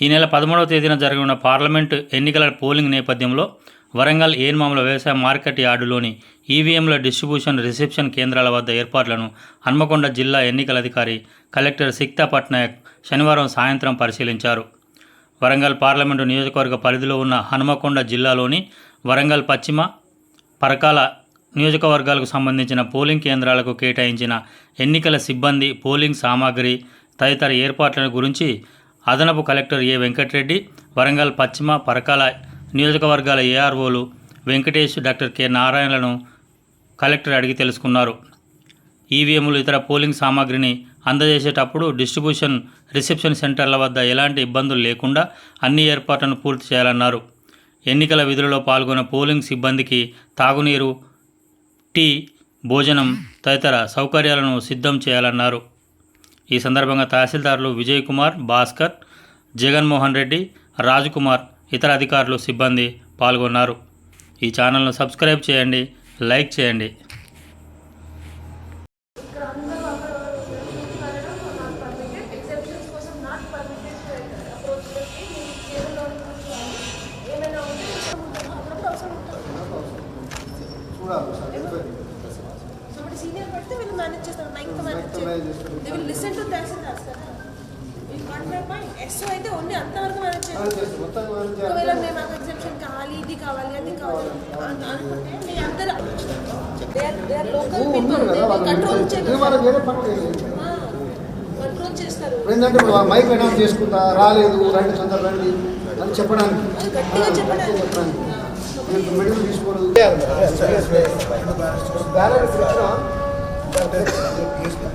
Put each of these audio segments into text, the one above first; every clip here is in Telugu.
ఈ నెల పదమూడవ తేదీన జరగనున్న పార్లమెంటు ఎన్నికల పోలింగ్ నేపథ్యంలో వరంగల్ ఏన్మాముల వ్యవసాయ మార్కెట్ యార్డులోని ఈవీఎంల డిస్ట్రిబ్యూషన్ రిసెప్షన్ కేంద్రాల వద్ద ఏర్పాట్లను హన్మకొండ జిల్లా ఎన్నికల అధికారి కలెక్టర్ సిక్తా పట్నాయక్ శనివారం సాయంత్రం పరిశీలించారు. వరంగల్ పార్లమెంటు నియోజకవర్గ పరిధిలో ఉన్న హనుమకొండ జిల్లాలోని వరంగల్ పశ్చిమ పరకాల నియోజకవర్గాలకు సంబంధించిన పోలింగ్ కేంద్రాలకు కేటాయించిన ఎన్నికల సిబ్బంది పోలింగ్ సామాగ్రి తదితర ఏర్పాట్లను గురించి అదనపు కలెక్టర్ ఏ వెంకటరెడ్డి వరంగల్ పశ్చిమ పరకాల నియోజకవర్గాల ఏఆర్ఓలు వెంకటేష్ డాక్టర్ కె నారాయణలను కలెక్టర్ అడిగి తెలుసుకున్నారు. ఈవీఎంలు ఇతర పోలింగ్ సామాగ్రిని అందజేసేటప్పుడు డిస్ట్రిబ్యూషన్ రిసెప్షన్ సెంటర్ల వద్ద ఎలాంటి ఇబ్బందులు లేకుండా అన్ని ఏర్పాట్లను పూర్తి చేయాలన్నారు. ఎన్నికల విధులలో పాల్గొన్న పోలింగ్ సిబ్బందికి తాగునీరు టీ భోజనం తదితర సౌకర్యాలను సిద్ధం చేయాలన్నారు. ఈ సందర్భంగా తహసీల్దారులు విజయ్ కుమార్ భాస్కర్ జగన్మోహన్ రెడ్డి రాజకుమార్ ఇతర అధికారులు సిబ్బంది పాల్గొన్నారు. ఈ ఛానల్ను సబ్స్క్రైబ్ చేయండి లైక్ చేయండి. సీనియర్ పెడితే వీళ్ళు మేనేజ్ చేస్తారు. నైన్త్ మేనేజ్ చేస్తారు. They will listen to SO అయితే ఓన్లీ అంతవరకు ఒకవేళ మేము కావాలి ఇది కావాలి అది కావాలి అనుకుంటే మీ అందరూ లోకల్ పీపుల్ కంట్రోల్ కంట్రోల్ చేస్తారు. ఏంటంటే మైక్ అనౌన్స్ చేసుకుంటా రాలేదు రండి తొందర రండి అని చెప్పడానికి. చెప్పడానికి. మెడికల్ తీసుకోవడం బ్యాలెన్స్ ఇచ్చిన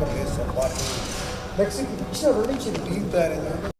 ఫ్లెక్సీకి ఇచ్చిన రెండు ఇచ్చింది